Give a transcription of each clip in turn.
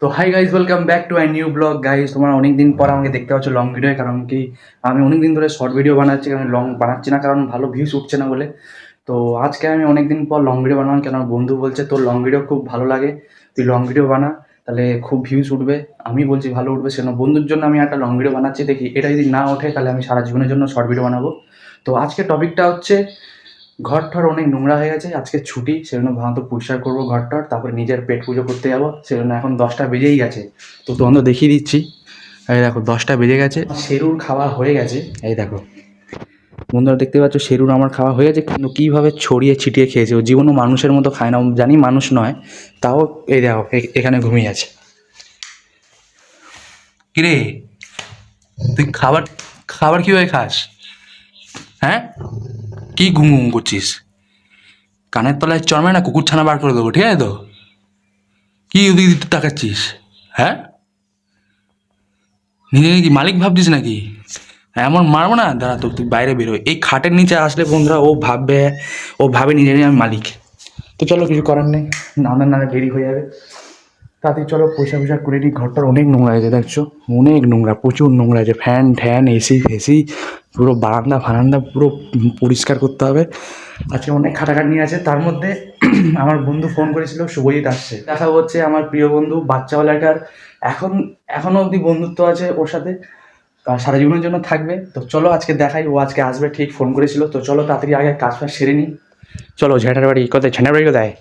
তো high guys welcome back to I new blog guys তোমরা অনেকদিন পর আমাকে দেখতে পাচ্ছ লং ভিডিও কারণ কি আমি অনেকদিন ধরে শর্ট ভিডিও বানাচ্ছি, কারণ লং বানাচ্ছি না, কারণ ভালো ভিউজ উঠছে না বলে। তো আজকে আমি অনেকদিন পর লং ভিডিও বানালাম কেন বন্ধু বলছে, তোর লং ভিডিও খুব ভালো লাগে, তুই লং ভিডিও বানা, তাহলে খুব ভিউজ উঠবে। আমি বলছি, ভালো উঠবে সেজন্য বন্ধুর জন্য আমি একটা লং ভিডিও বানাচ্ছি, দেখি এটা যদি না ওঠে, তাহলে আমি সারা জীবনের জন্য শর্ট ভিডিও বানাবো। তো আজকে টপিকটা হচ্ছে ঘর ঠর অনেক নোংরা হয়ে গেছে আজকে ছুটি সেজন্য ভালো পরিষ্কার করব ঘর টর তারপরে নিজের পেট পুজো করতে যাব সেজন্য এখন দশটা বেজেই গেছে। তো তোমাদের দেখিয়ে দিচ্ছি এই দেখো দশটা বেজে গেছে। শেরুর খাওয়া হয়ে গেছে। এই দেখো বন্ধুরা দেখতে পাচ্ছ শেরুর আমার খাওয়া হয়ে গেছে কিন্তু কীভাবে ছড়িয়ে ছিটিয়ে খেয়েছে ও জীবনও মানুষের মতো খায় না জানি মানুষ নয় তাও এই দেখো এখানে ঘুমিয়ে আছে। কিরে তুই খাবার খাবার কীভাবে খাস? হ্যাঁ? কি ঘুম ঘুম করছিস? কানের তলায় চড়বে না কুকুর ছানা বার করে দেবো, ঠিক আছে তো? কি ওদিক দিকে তাকাচ্ছিস? হ্যাঁ? নিজেকে কি মালিক ভাবছিস নাকি? এমন মারবো না। দাঁড়া তো তুই বাইরে বেরো এই খাটের নিচে আসলে বন্ধুরা, ও ভাববে, ও ভাবে নিজে নিজে আমি মালিক। তো চলো, কিছু করার নেই। নানা নানা দেরি হয়ে যাবে। তাতে চলো, পয়সা পয়সা করে নিই ঘরটার অনেক নোংরা হয়েছে দেখছ? অনেক নোংরা, প্রচুর নোংরা আছে ফ্যান ট্যান এসি, ফেসি। পুরো বারান্দা, ফারান্দা পুরো পরিষ্কার করতে হবে। আজকে অনেক খাটাখাটনি আছে। তার মধ্যে আমার বন্ধু ফোন করেছিল, শুভজিৎ আসছে। দেখা হচ্ছে আমার প্রিয় বন্ধু, বাচ্চাওয়ালাটার। এখন এখনও অবধি বন্ধুত্ব আছে ওর সাথে। সারা জীবনের জন্য থাকবে। তো চলো আজকে দেখাই, ও আজকে আসবে ঠিক ফোন করেছিল। তো চলো তাড়াতাড়ি আগে কাজ ফাজ সেরে নিই। চলো, ঝেঁটার বাড়ি, কোথায়? ঝেঁটার বাড়ি কোথায়?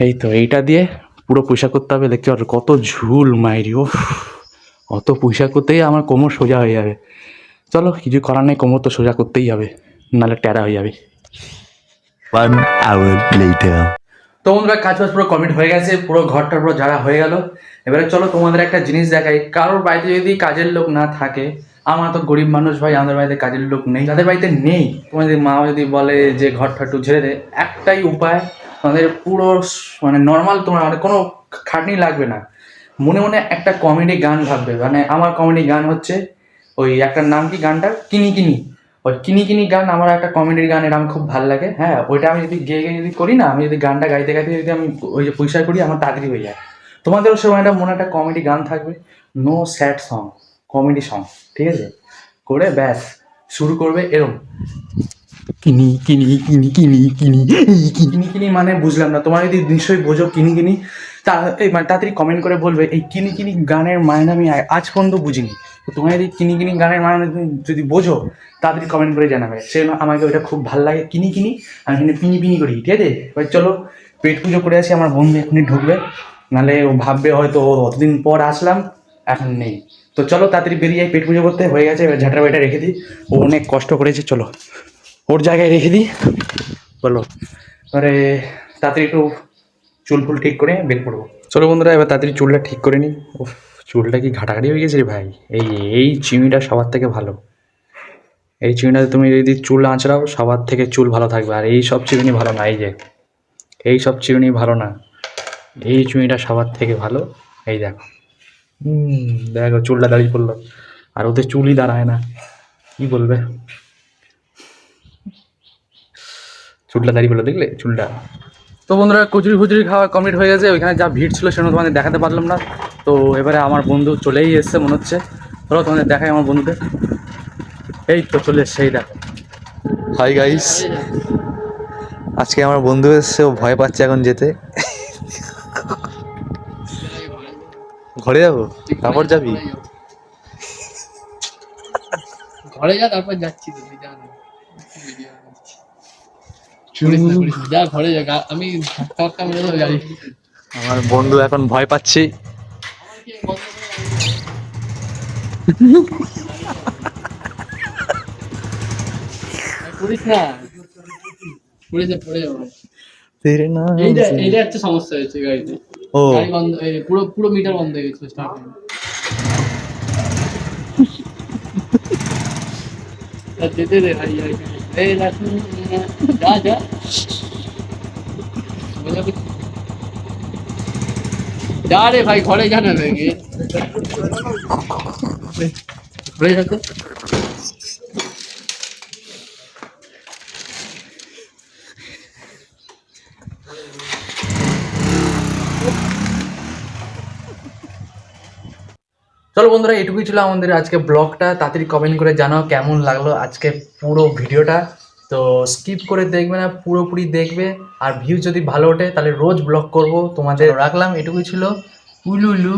এই তো, এইটা দিয়ে পুরো পয়সা করতে হবে। দেখতে পারো কত ঝুল মাইরি ও অত পয়সা করতেই আমার কোমর সোজা হয়ে যাবে। চলো কিছু করার নেই কোমর তো সোজা করতেই হবে নাহলে ট্যারা হয়ে যাবে। One তো বন্ধুরা কাজ বাজ পুরো কমপ্লিট হয়ে গেছে পুরো ঘরটা পুরো যারা হয়ে গেল। এবারে চলো তোমাদের একটা জিনিস দেখাই। কারোর বাড়িতে যদি কাজের লোক না থাকে আমার তো গরিব মানুষ ভাই আমাদের বাড়িতে কাজের লোক নেই। যাদের বাড়িতে নেই তোমাদের মা যদি বলে যে ঘরটা একটু ঝেড়ে দে একটাই উপায় তোমাদের পুরো মানে নর্মাল তোমার মানে কোনো খাটনি লাগবে না। মনে মনে একটা কমেডি গান ভাববে। মানে আমার কমেডি গান হচ্ছে ওই একটা নাম কি গানটার? কিনি কিনি। ওই কিনি কিনি গান আমার একটা কমেডির গান এটা আমার খুব ভালো লাগে হ্যাঁ? ওইটা আমি যদি গেয়ে গেয়ে যদি করি না, আমি যদি গানটা গাইতে গাইতে যদি আমি ওই যে পয়সা করি, আমার তাড়াতাড়ি হয়ে যায়। তোমাদেরও সময় একটা মনে একটা কমেডি গান থাকবে no sad song comedy song ঠিক আছে? করে ব্যাস, শুরু করবে এরম। কিনি কিনি কিনি কিনি কিনি কিনি কিনি মানে বুঝলাম না, তোমার যদি নিশ্চয়ই বোঝো কিনি কিনি, তা এই মানে তাড়াতাড়ি কমেন্ট করে বলবে, এই কিনি কিনি গানের মানে আমি আজ পর্যন্ত বুঝিনি। তো তোমার যদি কিনি কিনি গানের মানে তুমি যদি বোঝো, তাড়াতাড়ি কমেন্ট করে জানাবে। সে আমাকে ওইটা খুব ভালো লাগে, কিনি কিনি, আমি এখানে পিনি পিনি করি, ঠিক আছে? এবার চলো, পেট পুজো করে আসি, আমার বন্ধু এখনই ঢুকবে। নাহলে ও ভাববে হয়তো অতদিন পর আসলাম, এখন নেই। তো চলো, তাড়াতাড়ি বেরিয়ে যাই পেট পুজো করতে, হয়ে গেছে, এবার ঝাঁটা বাড়িটা রেখে দিই। ও অনেক কষ্ট করেছে, চলো। ওর জায়গায় রেখে দিই, বলো। এবারে তাড়াতাড়ি একটু চুল ফুল ঠিক করে বের পড়ব চলো বন্ধুরা, এবার তাড়াতাড়ি চুলটা ঠিক করে নিই। চুলটা কি ঘাটাঘাটি হয়ে গেছে রে ভাই? এই এই চিমিটা সবার থেকে ভালো। এই চিমিটাতে তুমি যদি চুল আঁচড়াও, সবার থেকে চুল ভালো থাকবে। আর এই সব চিরুনি ভালো না, এই যে। এই সব চিরুনি ভালো না। এই চুমিটা সবার থেকে ভালো। এই দেখো। দেখো চুলটা দাঁড়িয়ে পড়ল। আর ওদের চুলই দাঁড়ায় না। কি বলবে? চুলটা দাঁড়িয়ে পড়ল, দেখলে? চুলটা। তো বন্ধুরা কচুরি ফুচুরি খাওয়া কমপ্লিট হয়ে গেছে। ওইখানে যা ভিড় ছিল সেটা তোমাদের দেখাতে পারলাম না। তো এবারে আমার বন্ধু চলেই এসছে মনে হচ্ছে। চলো তোমাদের দেখাই আমার বন্ধুদের। এই তো চলে এসছে এই দেখো। হাই গাইস আজকে আমার বন্ধু এসছে ও ভয় পাচ্ছে এখন যেতে। ঘরে যাব? তারপর যাবি? ঘরে যা তারপর যাচ্ছি যা। ঘরে যা আমি আমার বন্ধু এখন ভয় পাচ্ছে। সমস্যা হয়েছে গাড়িতে গাড়ি বন্ধ পুরো পুরো মিটার বন্ধ হয়ে স্টার্ট যেতে দে ভাই যা যা? যা রে ভাই, ঘরে যা না ঘরে চলো বন্ধুরা এটুকুই ছিল আমাদের আজকে ব্লগটা। তাড়াতাড়ি কমেন্ট করে জানাও কেমন লাগল আজকে পুরো ভিডিওটা। তো স্কিপ করে দেখবে না, পুরোপুরি দেখবে। আর ভিউ যদি ভালো ওঠে, তাহলে রোজ ব্লগ করব। তোমাদের রাখলাম, এটুকুই ছিল। উলুলু।